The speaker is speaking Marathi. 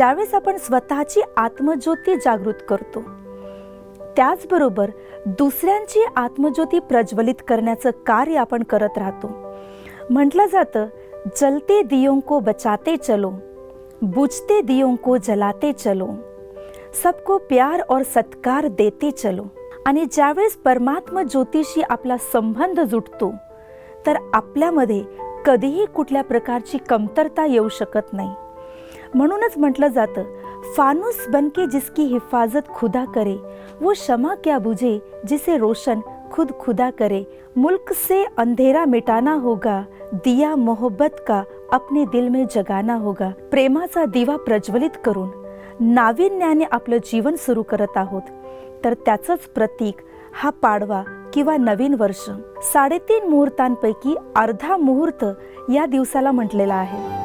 त्यावेळेस आपण स्वतःची आत्मज्योती जागृत करतो. त्याचबरोबर दुसऱ्यांची आत्मज्योती प्रज्वलित करण्याचं कार्य आपण करत राहतो. म्हटलं जातं जलते दियों को बचाते चलो बुझते दियों को जलाते चलो सबको प्यार और सत्कार देते चलो. आणि ज्यावेळेस परमात्म ज्योतीशी आपला संबंध जुटतो तर आपल्यामध्ये कधीही कुठल्या प्रकारची कमतरता येऊ शकत नाही. म्हणूनच म्हटलं जातं फानुस बनके जिसकी हिफाजत खुदा करे वो क्षमा क्या बुझे जिसे रोशन खुद खुदा करे। मुल्क से अंधेरा मिटाना होगा दिया मोहब्बत का अपने दिल में जगाना होगा। प्रेमाचा दिवा प्रज्वलित करून नाविन्याने आपलं जीवन सुरू करत आहोत। तर त्याचंच प्रतीक हा पाडवा किंवा नवीन वर्ष. साडेतीन मुहूर्तांपैकी अर्धा मुहूर्त या दिवसाला म्हटलेला आहे.